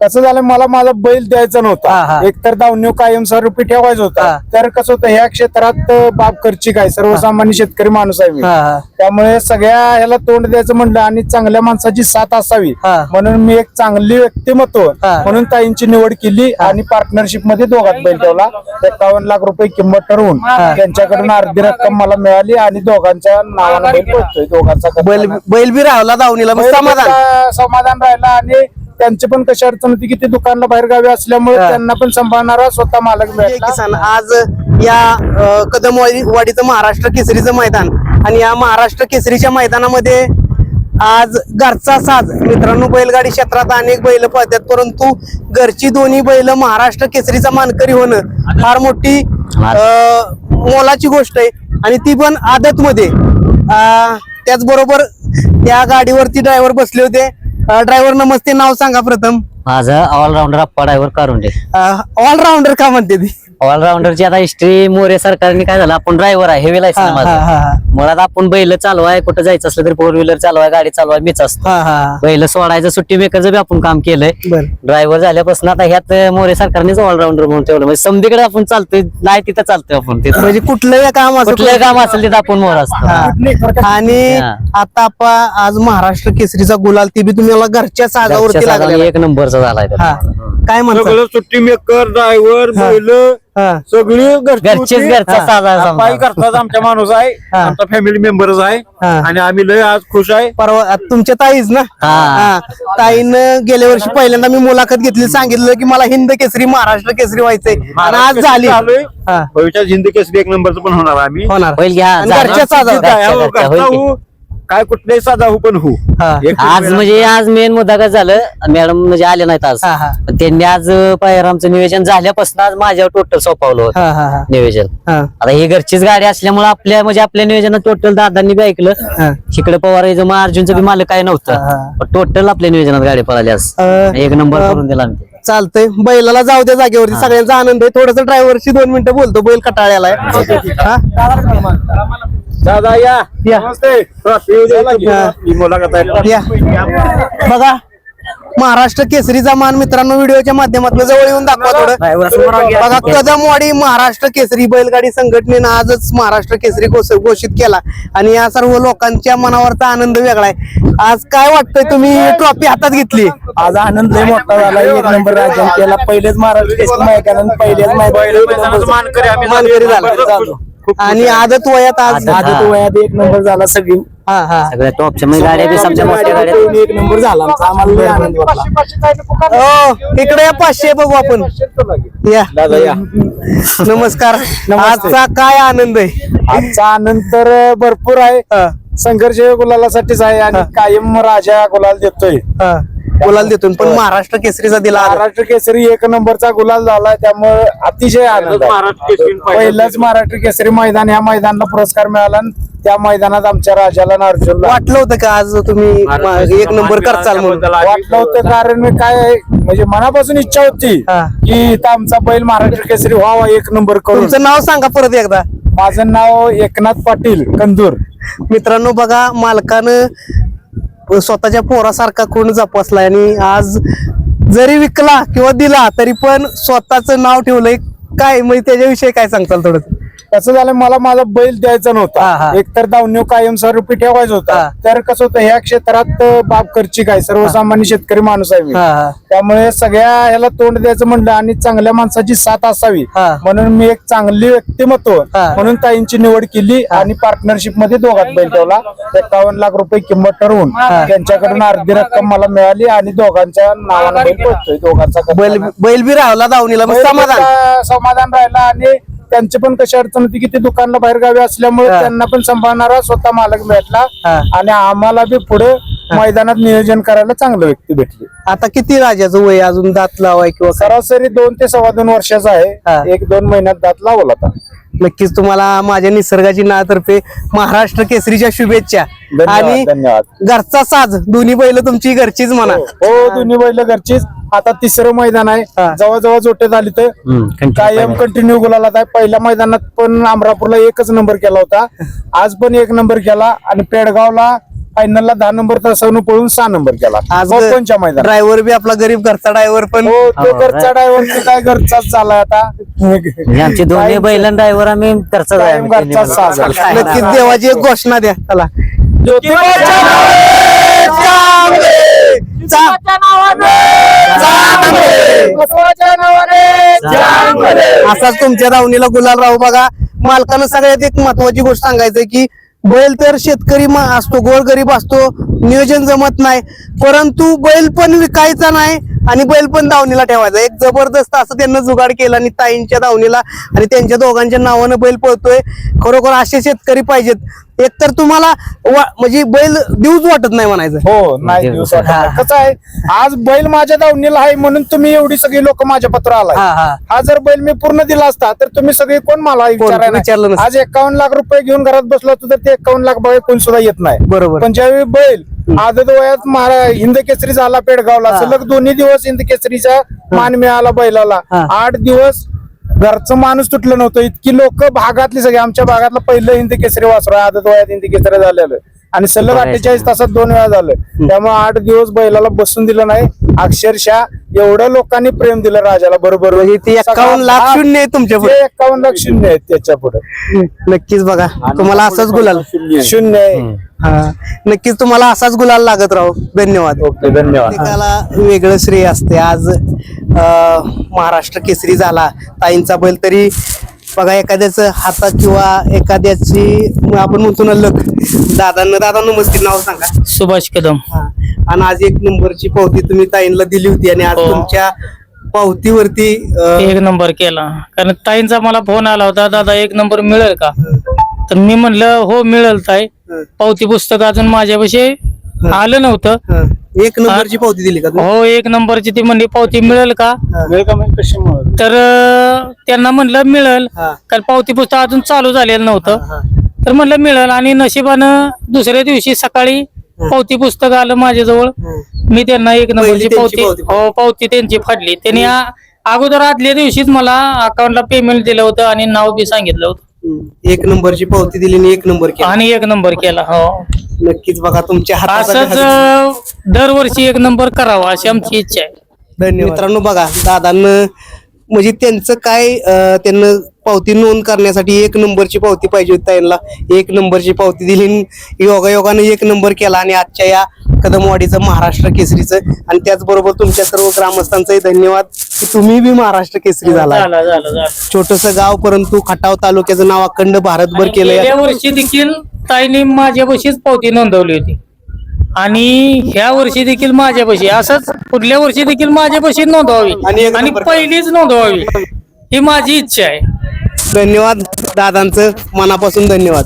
कसं झालं मला माझा बैल द्यायचा हा, हा. नव्हता एकतर दावणीव कायमस्वरूपी ठेवायचा हा. होता तर कसं होतं ह्या क्षेत्रात अं, बाप खर्चिक आहे सर्वसामान्य शेतकरी माणूस आहे मी हा, हा. त्यामुळे सगळ्या ह्याला तोंड द्यायचं म्हणलं आणि चांगल्या माणसाची साथ असावी हा. म्हणून मी एक चांगली व्यक्तिमत्व हा. म्हणून ताईंची निवड केली आणि पार्टनरशिपमध्ये दोघात बैल ठेवला एकावन्न लाख रुपये किंमत ठरवून त्यांच्याकडून अर्धी रक्कम मला मिळाली आणि दोघांच्या नावानं बैल पळतोय दोघांचा बैल बैल बी राहला दावणीला मग समाधान समाधान राहिला आणि त्यांची पण कशी अडचण होती की ते दुकानला बाहेर गावी असल्यामुळे. त्यांना पण सांभाळणारा स्वतः मालक मिळाला किसान आज या अ, कदमवाडी वाडीचं महाराष्ट्र केसरीचं मैदान आणि या महाराष्ट्र केसरीच्या मैदानामध्ये आज घरचा साज. मित्रांनो बैलगाडी क्षेत्रात अनेक बैल पळतात परंतु घरची दोन्ही बैल महाराष्ट्र केसरीचा मानकरी होणं फार मोठी मोलाची गोष्ट आहे. आणि ती पण आदत मध्ये त्याचबरोबर त्या गाडीवरती ड्रायव्हर बसले होते. ड्रायव्हर नमस्ते नाव सांगा प्रथम. माझं all rounder Appa driver Karunde. All rounder का म्हणते ती? ऑलराऊंडरची आता हिस्ट्री मोरे सरकारने काय झालं आपण ड्रायव्हर आहे हेवी हा, लायसन माझं. मुळात आपण बैल चालवाय कुठं जायचं असलं तरी फोर व्हीलर चालवाय गाडी चालवाय मीच असतो हा हा बैल सोडायचं सुट्टी मेकरचं बी आपण काम केलंय ड्रायव्हर झाल्यापासून आता ह्यात मोरे सरकारनेच ऑलराऊंडर म्हणून ठेवलं म्हणजे समधीकडे आपण चालतोय नाही तिथं चालतोय आपण तिथं म्हणजे कुठलंही काम असं कुठलं काम असेल तिथं आपण मोर असतो. आणि. आता आपण आज महाराष्ट्र केसरीचा गुलाल ती बी तुम्हाला घरच्या साजावरती आहे. एक नंबरचा झालाय. हा काय म्हणतात सगळं सुट्टी मेकर ड्रायव्हर. बैल. सगळी घरची घरचीच. घरचा हा. साधा समजा. पायी करतात आमच्या माणूस आहे हा. आमचा फॅमिली मेंबरच आहे हा. आणि आम्ही लय आज खुश आहे परवा तुमच्या ताईच ना हा. हा. ताईनं गेल्या वर्षी पहिल्यांदा मी मुलाखत घेतली सांगितलं की मला हिंद केसरी महाराष्ट्र केसरी व्हायचंय आणि आज झाली हा. भविष्यात हिंदी केसरी एक नंबरचं पण होणार आम्ही होणार घ्या आणि. घरच्या की. हो, काय कुठल्याही साधा हो पण हो हा. एक आज म्हणजे आज मेन मुद्दा काय झालं मॅडम म्हणजे आले नाहीत आज हा, हा. पण त्यांनी आज पायरामचं नियोजन झाल्यापासून आज माझ्यावर टोटल सोपवलं होतं हा हा हा नियोजन हा आता ही घरचीच गाडी असल्यामुळे आपल्या म्हणजे आपल्या नियोजनात टोटल दादांनी बी ऐकलं हा. तिकडे पवार याचं मग अर्जुनचं बी मालक काय हा, हा. नव्हतं टोटल आपल्या नियोजनात गाडी पळाली आज अं, एक नंबर करून दिला आम्ही चालतंय बैलाला जाऊ द्या जागेवरती सगळ्यांचा आनंद आहे थोडस ड्रायव्हरशी दोन मिनिटं बोलतो बैल कटाळ्याला आहे. हा? दादा या. नमस्ते. मुलाखत आहे. या. बघा महाराष्ट्र केसरीचा मान मित्रांनो व्हिडिओच्या माध्यमातून जवळ येऊन दाखवा थोडं. बघा कदमवाडी महाराष्ट्र केसरी बैलगाडी संघटनेनं आजच महाराष्ट्र केसरी घोष- घोषित केला. आणि या सर्व लोकांच्या मनावरचा आनंद वेगळा आहे. आज काय वाटतंय तुम्ही ट्रॉफी हातात घेतली? आज आनंद लय मोठा झाला. एक नंबर राज्य केला. पहिलेच महाराष्ट्र केसरी मैदानात पहिलेच मानकरी मानकरी झाला. आणि आदत वयात आज आदत वयात एक नंबर झाला सगळी. हा हा. सगळ्या टॉपच्या म्हणजे गाड्या बी समजा मोठ्या गाड्या एक नंबर झाला. आमचा. आम्हाला लय आनंद वाटला. हो इकडे या पाचशे बघू आपण. या. दादा या. नमस्कार. आजचा काय आनंद आहे? आजचा आनंद तर भरपूर आहे. संघर्ष गुलालासाठीच आहे आणि कायम राजा गुलाल देतोय. हा. गुलाल देतून पण महाराष्ट्र केसरीचा दिला. महाराष्ट्र केसरी एक नंबरचा गुलाल झाला त्यामुळे अतिशय आनंद. पहिलंच महाराष्ट्र केसरी मैदान या मैदानाला पुरस्कार मिळाला आणि त्या मैदानात आमच्या राजाला आणि अर्जुनला. वाटलं होतं का आज तुम्ही एक नंबर करचाल म्हणून? वाटलं होतं कारण मी काय आहे, म्हणजे मनापासून इच्छा होती हा. की इथं आमचा बैल महाराष्ट्र केसरी व्हावा एक नंबर करून. तुमचं नाव सांगा परत एकदा. माझं नाव एकनाथ पाटील कंदूर. मित्रांनो बघा मालकानं स्वतःच्या पोरासारखा कोण जपासलाय? आणि आज जरी विकला किंवा दिला तरी पण स्वतःच नाव ठेवलंय. काय? म्हणजे त्याच्याविषयी काय सांगताल थोडं? कसं झालं मला माझा बैल द्यायचा. नव्हता. एकतर दावणीव कायमस्वरूपी ठेवायचा हा. होता तर कसं होतं ह्या क्षेत्रात बाप खर्चिक आहे सर्वसामान्य शेतकरी माणूस आहे मी. त्यामुळे सगळ्या ह्याला तोंड द्यायचं म्हणलं आणि चांगल्या माणसाची साथ असावी. म्हणून मी एक चांगली व्यक्तिमत्व. म्हणून ताईंची निवड केली आणि पार्टनरशिपमध्ये दोघात बैल ठेवला. एकावन्न लाख रुपये किंमत ठरवून त्यांच्याकडून अर्धी रक्कम मला मिळाली आणि दोघांच्या नावानं बैल पळतोय. दोघांचा बैल बैल बी राहला बैल समाधान. समाधान राहिला आणि त्यांची पण कशी अडचण होती की ते दुकानला बाहेर गावी असल्यामुळे हा. त्यांना पण सांभाळणारा स्वतः मालक भेटला हा. आणि आम्हाला बी पुढे मैदानात नियोजन करायला चांगलं व्यक्ती भेटली आता किती राजाचं वय अजून दात लावाय किंवा काय? सरासरी दोन ते सव्वा दोन वर्षाचा हा. आहे एक दोन महिन्यात दात लावला होता नक्कीच तुम्हाला माझ्या निसर्गाची नातर्फे महाराष्ट्र केसरीच्या शुभेच्छा धन्यवाद, आणि धन्यवाद. घरचा साज दोन्ही बैल तुमची घरचीच म्हणा हो दोन्ही बैल घरचीच आता तिसरं मैदान आहे. हा. जवळजवळ जोटे झाली तर कायम. कंटिन्यू गुलाला आहे. पहिल्या मैदानात पण अमरापूरला एकच नंबर केला होता. आज पण एक नंबर केला आणि पेडगावला फायनलला दहा नंबर तासावरून पळून सहा नंबर केला. आज कोणच्या मैदान ड्रायव्हर बी आपला गरीब घरचा ड्रायव्हर पण. हो तो घरचा ड्रायव्हर काय घरचाच झाला आता. म्हणजे आमचे दोन्ही बैलन ड्रायव्हर आम्ही घरचा. नक्कीच देवाची एक घोषणा द्या. चला. असाच तुमच्या दावणीला गुलाल राहू बघा. मालकानं सगळ्यात एक महत्वाची गोष्ट सांगायचं की बैल तर शेतकरी मा- असतो गोरगरीब असतो नियोजन जमत नाही. परंतु बैल पण विकायचा नाही आणि बैल पण दावणीला ठेवायचा. एक जबरदस्त असं त्यांना जुगाड केला आणि ताईंच्या दावणीला आणि त्यांच्या दोघांच्या नावानं बैल पळतोय. खरोखर असे शेतकरी पाहिजेत. एक तर तुम्हाला वा- म्हणजे बैल देऊच वाटत नाही म्हणायचं. हो नाही दिवस. कसं आहे आज बैल माझ्या दावणीला आहे म्हणून तुम्ही एवढी सगळी लोक माझ्या पत्र आला हा हा. हा जर बैल मी पूर्ण दिला असता तर तुम्ही सगळे कोण मला विचारायला. आज एकावन्न लाख रुपये घेऊन घरात बसलो होतो तर ते एकावन्न लाख बघा कोण सुद्धा येत नाही. बरोबर. पण ज्यावेळी बैल आदत वयात महारा हिंद केसरी झाला पेडगावला सलग दोन्ही दिवस हिंद केसरीचा मान मिळाला बैलाला. आठ दिवस घरचं माणूस तुटलं नव्हतं. इतकी लोक भागातली सगळी आमच्या भागातलं पहिलं हिंद केसरी वासरू आदत वयात हिंद केसरी झालेलं. आणि सलग. अठ्ठेचाळीस तासात दोन वेळा झालं. त्यामुळे आठ दिवस बैलाला बसून दिलं नाही. अक्षरशः एवढ्या लोकांनी प्रेम दिलं राजाला. बरोबर. म्हणजे एकावन्न लाख शून्य आहे तुमच्यापुढे. एकावन्न लाख शून्य आहेत त्याच्या पुढे. नक्कीच बघा. तुम्हाला असाच गुलाल. शून्य आहे. हा. नक्कीच तुम्हाला असाच गुलाल लागत राहू. धन्यवाद. ओके धन्यवाद. प्रत्येकाला वेगळं श्रेय असते. आज अं, महाराष्ट्र केसरी झाला. ताईंचा बैल तरी बघा एखाद्याच हातात किंवा एखाद्याची आपण म्हणतो ना लक. दादांना दादा नमस्ते नाव सांगा. सुभाष कदम. हा. आणि आज एक नंबरची पावती तुम्ही ताईंना दिली होती आणि आज हो. तुमच्या पावतीवरती अं, एक नंबर केला. कारण ताईंचा मला फोन आला होता दादा एक नंबर मिळेल का? तर मी म्हणलं हो मिळेल ताई. हं, पावती पुस्तक अजून माझ्यापाशी आलं नव्हतं. हं. एक नंबरची पावती दिली का तुम्ही? हो एक नंबरची ती म्हणली पावती मिळेल का मिळेल? तर अं, त्यांना म्हणलं मिळेल हा. कारण पावती पुस्तक अजून चालू झालेलं नव्हतं हा. तर म्हणलं मिळेल आणि नशिबानं दुसऱ्या दिवशी सकाळी पावती पुस्तक आलं माझ्याजवळ हं. मी त्यांना एक नंबरची त्यांची पावती पावती हो पावती त्यांची फाडली त्यांनी आ- अगोदर आदल्या दिवशीच मला अकाउंटला पेमेंट दिलं होतं आणि नाव बी सांगितलं होतं. एक नंबरची पावती दिली आणि एक नंबर केला आणि एक नंबर केला हो नक्कीच बघा तुमच्या असंच हातात अं, दरवर्षी एक नंबर करावा अशी आमची इच्छा आहे. धन्यवाद. मित्रांनो बघा दादांना म्हणजे त्यांचं काय अं, त्यांना पावती नोंद करण्यासाठी एक नंबरची पावती पाहिजे होती त्यांना. एक नंबरची पावती दिली योगा योगाने एक नंबर केला आणि आजच्या या कदमवाडीचं महाराष्ट्र केसरीचं. आणि त्याचबरोबर तुमच्या सर्व ग्रामस्थांचंही धन्यवाद की तुम्ही बी महाराष्ट्र केसरी झाला. झालं झालं झालं. छोटस गाव परंतु खटाव तालुक्याचं नाव अखंड भारतभर आणि केलंय. गेल्या वर्षी देखील ताईने माझ्यापाशीच पावती नोंदवली होती. आणि ह्या वर्षी देखील माझ्यापाशी असंच पुढल्या वर्षी देखील माझ्यापाशी नोंदवावी. आणि पहिलीच नोंदवावी. ही माझी इच्छा आहे. धन्यवाद दादांचं मनापासून धन्यवाद.